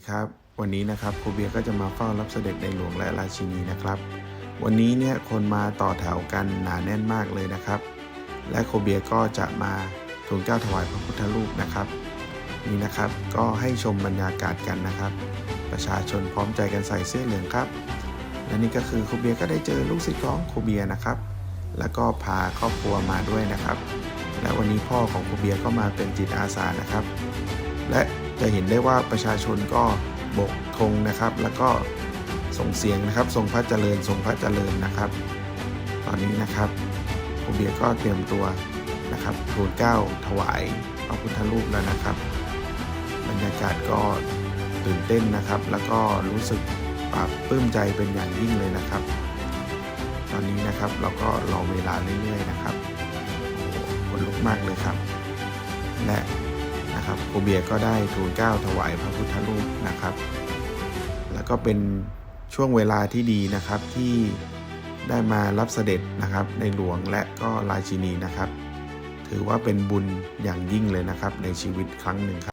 วัสดีครับวันนี้นะครับครูเบียก็จะมาเฝ้ารับเสด็จในหลวงและราชินีนะครับ วันนี้เนี่ยคนมาต่อแถวกันหนาแน่นมากเลยนะครับ และครูเบียก็จะมาทูลเก้าถวายพระพุทธรูปนะครับ นี่นะครับก็ให้ชมบรรยากาศกันนะครับ ประชาชนพร้อมใจกันใส่เสื้อเหลืองครับและนี่ก็คือครูเบียก็ได้เจอลูกศิษย์ของครูเบียนะครับ แล้วก็พาครอบครัวมาด้วยนะครับ และวันนี้พ่อของครูเบียก็มาเป็นจิตอาสานะครับ และ จะเห็นได้ว่าประชาชนก็โบกธงนะครับ แล้วก็ส่งเสียงนะครับทรงพระเจริญทรงพระเจริญนะครับ ตอนนี้นะครับครูเบียร์ก็เตรียมตัวนะครับทูลเก้าถวายพระพุทธรูปแล้วนะครับ บรรยากาศก็ตื่นเต้นนะครับ แล้วก็รู้สึกปลาบปลื้มใจเป็นอย่างยิ่งเลยนะครับ ตอนนี้นะครับเราก็รอเวลาเรื่อยๆนะครับโอ้โหคนลุกมากเลยครับ และ นะครับครูเบียก็ได้ทูลเกล้าถวายพระพุทธรูปนะครับ แล้วก็เป็นช่วงเวลาที่ดีนะครับที่ได้มารับเสด็จนะครับ ในหลวงและก็ราชินีนะครับ ถือว่าเป็นบุญอย่างยิ่งเลยนะครับ ในชีวิตครั้งหนึ่งครับ